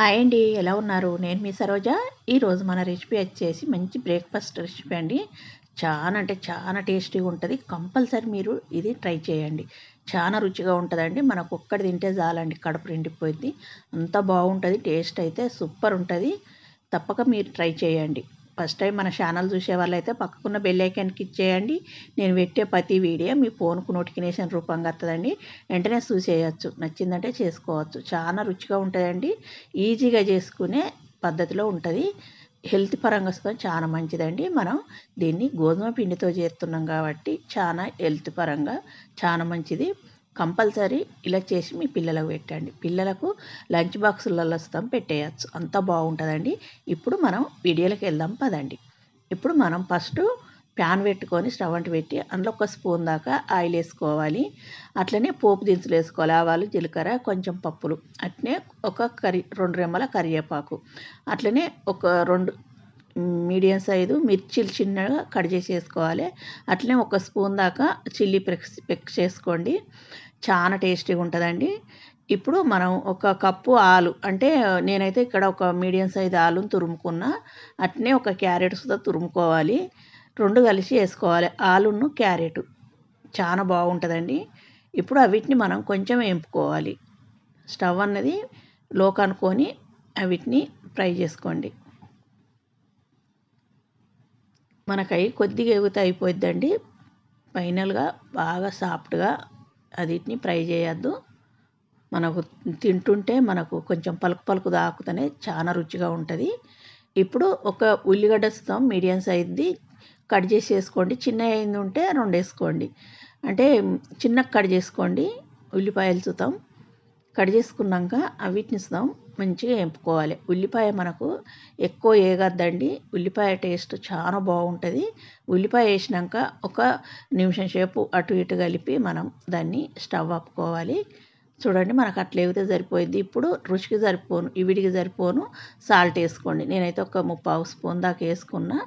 Hi అండి ఎలా ఉన్నారు? నేను మీ సరోజ. ఈరోజు మన రెసిపీ వచ్చేసి మంచి బ్రేక్ఫాస్ట్ రెసిపీ అండి. చాలా అంటే చాలా టేస్టీగా ఉంటుంది. కంపల్సరీ మీరు ఇది ట్రై చేయండి. చాలా రుచిగా ఉంటుందండి. మనకు ఒక్కటి తింటే చాలండి. కడుపు నిండిపోయింది. అంత బాగుంటుంది. టేస్ట్ అయితే సూపర్ ఉంటుంది. తప్పక మీరు ట్రై చేయండి. ఫస్ట్ టైం మన ఛానల్ చూసే వాళ్ళైతే పక్కకున్న బెల్ ఐకాన్కి ఇచ్చేయండి. నేను పెట్టే ప్రతి వీడియో మీ ఫోన్కు నోటిఫికేషన్ రూపంగా వస్తుందండి వెంటనే చూసేయచ్చు. నచ్చిందంటే చేసుకోవచ్చు. చాలా రుచిగా ఉంటుందండి. ఈజీగా చేసుకునే పద్ధతిలో ఉంటుంది. హెల్త్ పరంగా చాలా మంచిదండి. మనం దీన్ని గోధుమ పిండితో చేస్తున్నాం కాబట్టి చాలా హెల్త్ పరంగా చాలా మంచిది. కంపల్సరీ ఇలా చేసి మీ పిల్లలకు పెట్టండి. పిల్లలకు లంచ్ బాక్సులలో వస్తాం పెట్టేయచ్చు. అంత బాగుంటుందండి. ఇప్పుడు మనం వీడియోలోకి వెళ్దాం పదండి. ఇప్పుడు మనం ఫస్ట్ ప్యాన్ పెట్టుకొని స్టవ్ అంటు పెట్టి అందులో ఒక స్పూన్ దాకా ఆయిల్ వేసుకోవాలి. అట్లనే పోపు దినుసులు వేసుకోవాలి. ఆవాలు జీలకర్ర కొంచెం పప్పులు. అట్లనే ఒక కరి రెండు రెమ్మల కరివేపాకు. అట్లనే ఒక రెండు మీడియం సైజు మిర్చిలు చిన్నగా కట్ చేసి వేసుకోవాలి అట్లనే ఒక స్పూన్ దాకా చిల్లీ ప్రెక్స్ పెక్స్ చేసుకోండి. చాలా టేస్టీగా ఉంటుందండి. ఇప్పుడు మనం ఒక కప్పు ఆలు అంటే నేనైతే ఇక్కడ ఒక మీడియం సైజ్ ఆలును తురుముకున్నా అట్నే ఒక క్యారెట్ సుతా తురుముకోవాలి. రెండు కలిసి వేసుకోవాలి. ఆలును క్యారెట్. చాలా బాగుంటుందండి. ఇప్పుడు అవిటిని మనం కొంచెం వేపుకోవాలి. స్టవ్ అన్నది లో కనుక్కొని అవిటిని ఫ్రై చేసుకోండి. మనకై కొద్దిగా ఎగుత అయిపోద్దండి ఫైనల్గా బాగా సాఫ్ట్గా అదిటిని ఫ్రై చేయొద్దు. మనకు తింటుంటే మనకు కొంచెం పలుకు పలుకు దాకుతనే చాలా రుచిగా ఉంటుంది. ఇప్పుడు ఒక ఉల్లిగడ్డ ఇస్తాం మీడియం సైజ్ది కట్ చేసి వేసుకోండి చిన్న అయింది ఉంటే రెండు వేసుకోండి అంటే చిన్న కట్ చేసుకోండి. ఉల్లిపాయలు చూద్దాం కట్ చేసుకున్నాక వీటిని ఇస్తాం మంచిగా వేపుకోవాలి ఉల్లిపాయ మనకు ఎక్కువ వేయగద్దండి ఉల్లిపాయ టేస్ట్ చాలా బాగుంటుంది. ఉల్లిపాయ వేసినాక ఒక నిమిషం సేపు అటు ఇటు కలిపి మనం దాన్ని స్టవ్ ఆపుకోవాలి. చూడండి మనకు అట్లా వేగితే సరిపోయింది. ఇప్పుడు రుచికి సరిపోను ఇవిడికి సరిపోను. సాల్ట్ వేసుకోండి. నేనైతే ఒక ముప్పావు స్పూన్ దాకా వేసుకున్నా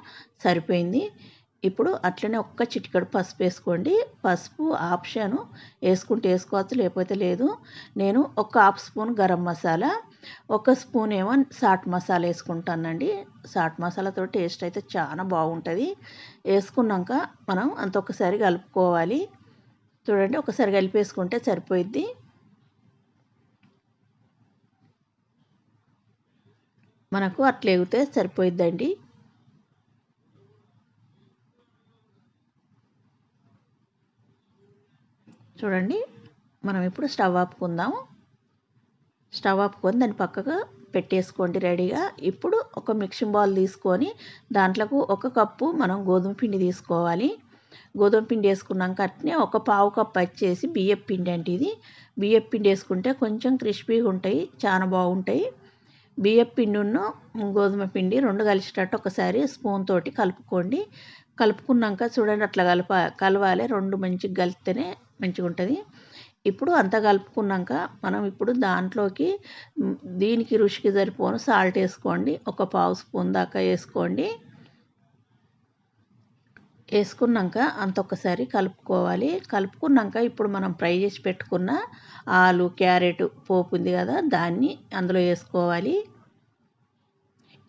సరిపోయింది. ఇప్పుడు అట్లనే ఒక్క చిటికడు పసుపు వేసుకోండి. పసుపు ఆప్షను వేసుకుంటే వేసుకోవచ్చు లేకపోతే లేదు. నేను ఒక హాఫ్ స్పూన్ గరం మసాలా ఒక స్పూన్ ఏమో సాట్ మసాలా వేసుకుంటానండి. సాట్ మసాలాతో టేస్ట్ అయితే చాలా బాగుంటుంది. వేసుకున్నాక మనం అంత ఒకసారి కలుపుకోవాలి. చూడండి ఒకసారి కలిపేసుకుంటే సరిపోయిద్ది. మనకు అట్లా ఎగితే సరిపోయిద్దండి. చూడండి మనం ఇప్పుడు స్టవ్ ఆపుకుందాము స్టవ్ ఆపుకొని దాన్ని పక్కగా పెట్టేసుకోండి రెడీగా. ఇప్పుడు ఒక మిక్సింగ్ బౌల్ తీసుకొని దాంట్లోకి ఒక కప్పు మనం గోధుమ పిండి తీసుకోవాలి. గోధుమ పిండి వేసుకున్నాక అట్నే ఒక పావు కప్పు వచ్చేసి బియ్యం పిండి అంటే ఇది. బియ్యం పిండి వేసుకుంటే కొంచెం క్రిస్పీగా ఉంటాయి చాలా బాగుంటాయి. బియ్యం పిండిను గోధుమ పిండి రెండు కలిసేటట్టు ఒకసారి స్పూన్ తోటి కలుపుకోండి. కలుపుకున్నాక చూడండి అట్లా కలప కలవాలి. రెండు మంచిగా కలిపితేనే మంచిగా ఉంటుంది ఇప్పుడు అంతా కలుపుకున్నాక మనం ఇప్పుడు దాంట్లోకి దీనికి రుచికి సరిపోను సాల్ట్ వేసుకోండి. ఒక పావు స్పూన్ దాకా వేసుకోండి. వేసుకున్నాక అంత ఒకసారి కలుపుకోవాలి. కలుపుకున్నాక ఇప్పుడు మనం ఫ్రై చేసి పెట్టుకున్న ఆలు క్యారెట్ పోపు ఉంది కదా దాన్ని అందులో వేసుకోవాలి.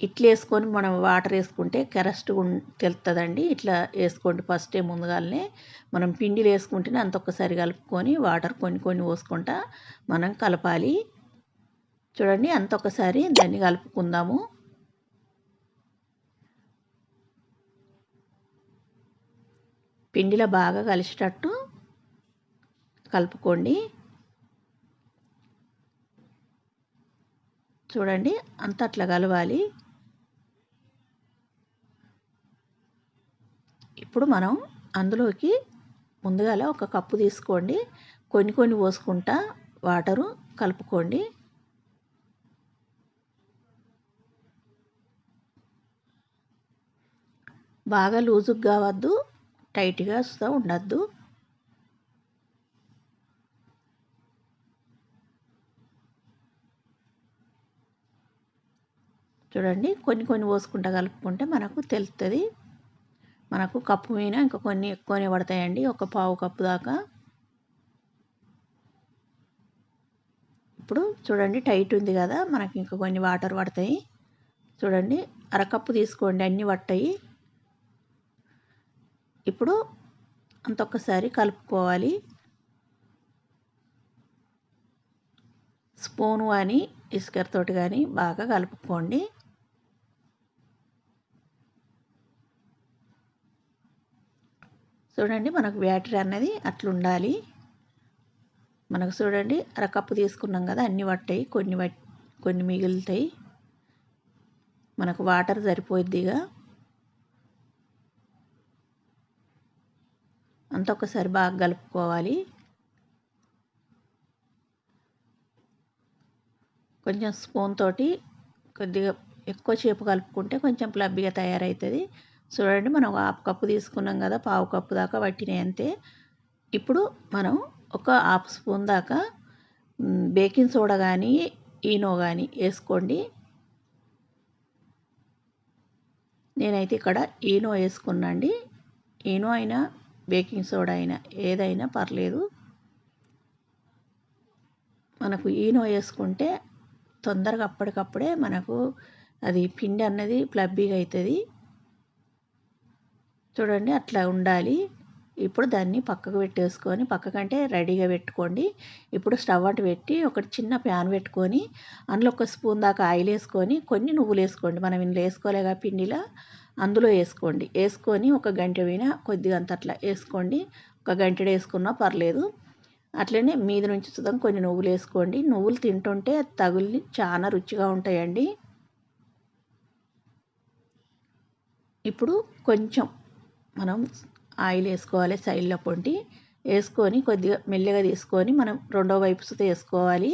ఇట్లా వేసుకొని మనం వాటర్ వేసుకుంటే కెరస్ట్ తెలుస్తుందండి ఇట్లా వేసుకోండి ఫస్టే ముందుగానే మనం పిండిలు వేసుకుంటేనే అంత ఒక్కసారి కలుపుకొని వాటర్ కొన్ని కొన్ని పోసుకుంటా మనం కలపాలి. చూడండి అంత ఒకసారి దాన్ని కలుపుకుందాము. పిండిలో బాగా కలిసేటట్టు కలుపుకోండి. చూడండి అంత అట్లా కలవాలి. ఇప్పుడు మనం అందులోకి ముందుగాల ఒక కప్పు తీసుకోండి. కొన్ని కొన్ని పోసుకుంటా వాటరు కలుపుకోండి. బాగా లూజుగా కావద్దు టైట్గా వస్తూ ఉండద్దు. చూడండి కొన్ని కొన్ని పోసుకుంటా కలుపుకుంటే మనకు తెలుస్తుంది మనకు కప్పు మీద ఇంకా కొన్ని ఎక్కువనే పడతాయండి. ఒక పావు కప్పు దాకా. ఇప్పుడు చూడండి టైట్ ఉంది కదా మనకి ఇంకా కొన్ని వాటర్ పడతాయి. చూడండి అరకప్పు తీసుకోండి అన్నీ పట్టాయి. ఇప్పుడు అంత ఒక్కసారి కలుపుకోవాలి. స్పూను కానీ ఇసుకరతోటి కానీ బాగా కలుపుకోండి. చూడండి మనకు బ్యాటరీ అన్నది అట్లుండాలి. మనకు చూడండి అరకప్పు తీసుకున్నాం కదా అన్ని పట్టాయి కొన్ని కొన్ని మిగులుతాయి. మనకు వాటర్ సరిపోయిద్దిగా అంత ఒకసారి బాగా కలుపుకోవాలి. కొంచెం స్పూన్ తోటి కొద్దిగా ఎక్కువ చేపు కలుపుకుంటే కొంచెం ప్లబ్బిగా తయారవుతుంది. చూడండి మనం ఒక హాఫ్ కప్పు తీసుకున్నాం కదా పావు కప్పు దాకా పట్టినాయి అంతే. ఇప్పుడు మనం ఒక హాఫ్ స్పూన్ దాకా బేకింగ్ సోడా కానీ ఈనో కానీ వేసుకోండి. నేనైతే ఇక్కడ ఈనో వేసుకున్నాండి ఈనో అయినా బేకింగ్ సోడా అయినా ఏదైనా పర్లేదు. మనకు ఈనో వేసుకుంటే తొందరగా అప్పటికప్పుడే మనకు అది పిండి అన్నది ప్లబ్బీగా అవుతుంది చూడండి అట్లా ఉండాలి. ఇప్పుడు దాన్ని పక్కకు పెట్టేసుకొని పక్కకంటే రెడీగా పెట్టుకోండి. ఇప్పుడు స్టవ్ అటు పెట్టి ఒక చిన్న ప్యాన్ పెట్టుకొని అందులో ఒక స్పూన్ దాకా ఆయిల్ వేసుకొని కొన్ని నువ్వులు వేసుకోండి. మనం ఇందులో వేసుకోలేగా పిండిలా? అందులో వేసుకోండి. వేసుకొని ఒక గంట పోయినా కొద్దిగా అంత అట్లా వేసుకోండి. ఒక గంట వేసుకున్నా పర్లేదు. అట్లనే మీద నుంచి చూద్దాం. కొన్ని నువ్వులు వేసుకోండి. నువ్వులు తింటుంటే తగులి చాలా రుచిగా ఉంటాయండి. ఇప్పుడు కొంచెం మనం ఆయిల్ వేసుకోవాలి సైడ్లో పొంటి వేసుకొని కొద్దిగా మెల్లగా తీసుకొని మనం రెండో వైపు వేసుకోవాలి.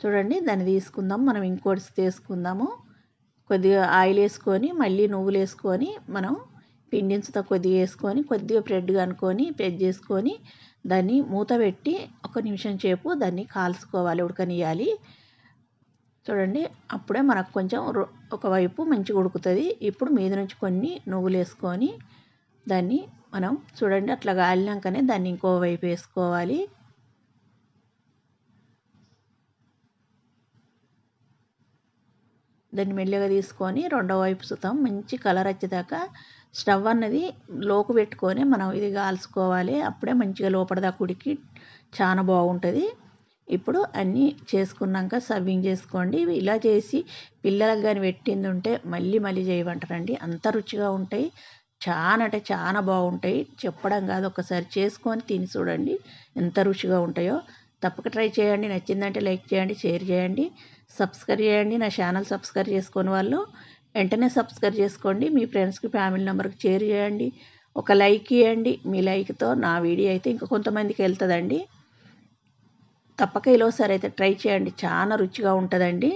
చూడండి దాన్ని తీసుకుందాం మనం ఇంకోటి తీసుకుందాము కొద్దిగా ఆయిల్ వేసుకొని మళ్ళీ నువ్వులు వేసుకొని మనం పిండించుతో కొద్దిగా వేసుకొని కొద్దిగా బ్రెడ్ కనుక్కొని ప్రెస్ చేసుకొని దాన్ని మూత పెట్టి ఒక నిమిషం సేపు దాన్ని కాల్చుకోవాలి ఉడకనియాలి చూడండి అప్పుడే మనకు కొంచెం ఒకవైపు మంచిగా ఉడుకుతుంది. ఇప్పుడు మీద నుంచి కొన్ని నువ్వులు వేసుకొని దాన్ని మనం చూడండి అట్లా గాలినాకనే దాన్ని ఇంకో వైపు వేసుకోవాలి. దాన్ని మెల్లగా తీసుకొని రెండో వైపు సుతం మంచి కలర్ వచ్చేదాకా స్టవ్ అన్నది లోకు పెట్టుకొని మనం ఇది కాల్చుకోవాలి. అప్పుడే మంచిగా లోపలదాకా ఉడికి చాలా బాగుంటుంది. ఇప్పుడు అన్నీ చేసుకున్నాక సర్వింగ్ చేసుకోండి. ఇలా చేసి పిల్లలకు కానీ పెట్టింది ఉంటే మళ్ళీ మళ్ళీ చేయమంటారండి. అంత రుచిగా ఉంటాయి. చాలా అంటే చాలా బాగుంటాయి. చెప్పడం కాదు. ఒకసారి చేసుకొని తిని చూడండి ఎంత రుచిగా ఉంటాయో. తప్పక ట్రై చేయండి. నచ్చిందంటే లైక్ చేయండి షేర్ చేయండి. సబ్స్క్రైబ్ చేయండి. నా ఛానల్ సబ్స్క్రైబ్ చేసుకుని వాళ్ళు వెంటనే సబ్స్క్రైబ్ చేసుకోండి. మీ ఫ్రెండ్స్కి ఫ్యామిలీ నెంబర్కి షేర్ చేయండి. ఒక లైక్ ఇవ్వండి మీ లైక్తో నా వీడియో అయితే ఇంకా కొంతమందికి వెళ్తుందండి. తప్పక ఈలోసారి అయితే ట్రై చేయండి. చాలా రుచిగా ఉంటుందండి.